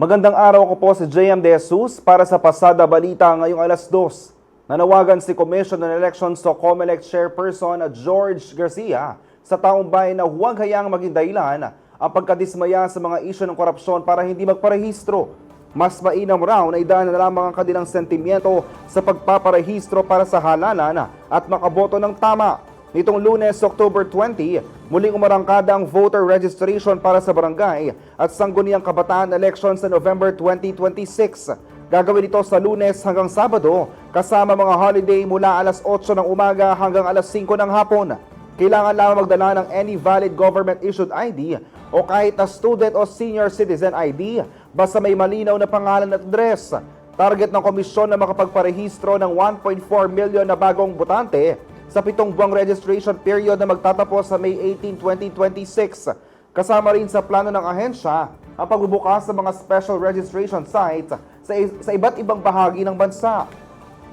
Magandang araw ko po si JM De Jesus para sa Pasada Balita ngayong alas 2. Nanawagan si Commission on Elections to COMELEC Chairperson George Garcia sa taong bayan na huwag hayaang maging dahilan ang pagkadismaya sa mga isyu ng korupsyon para hindi magparehistro. Mas mainam raw na idaan na lamang ang kanilang sentimiento sa pagpaparehistro para sa halalan at makaboto ng tama. Nitong lunes, October 20, muling umarangkada ang voter registration para sa barangay at sangguniang kabataan elections sa November 2026. Gagawin ito sa lunes hanggang Sabado kasama mga holiday mula alas 8 ng umaga hanggang alas 5 ng hapon. Kailangan lamang magdala ng any valid government-issued ID o kahit na student o senior citizen ID basta may malinaw na pangalan at address. Target ng komisyon na makapagparehistro ng 1.4 million na bagong botante sa pitong buwang registration period na magtatapos sa May 18, 2026. Kasama rin sa plano ng ahensya ang pagbubukas ng mga special registration sites sa, sa iba't ibang bahagi ng bansa.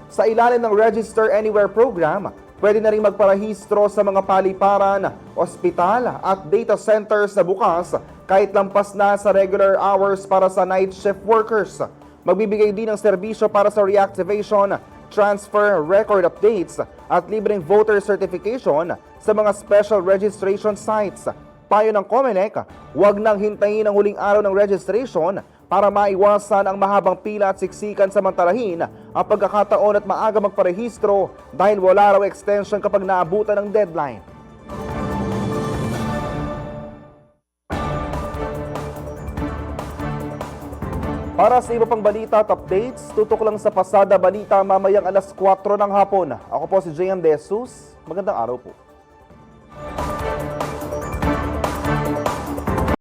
Sa ilalim ng Register Anywhere program, pwede na rin magparehistro sa mga paliparan, ospital at data centers na bukas kahit lampas na sa regular hours para sa night shift workers. Magbibigay din ng serbisyo para sa reactivation, transfer, record updates at libreng voter certification sa mga special registration sites. Payo ng COMELEC, huwag nang hintayin ang huling araw ng registration para maiwasan ang mahabang pila at siksikan samantalahin ang pagkakataon at maaga magparehistro dahil wala raw extension kapag naabutan ng deadline. Para sa iba pang balita at updates, tutok lang sa Pasada Balita mamayang alas 4 ng hapon. Ako po si JM De Jesus. Magandang araw po.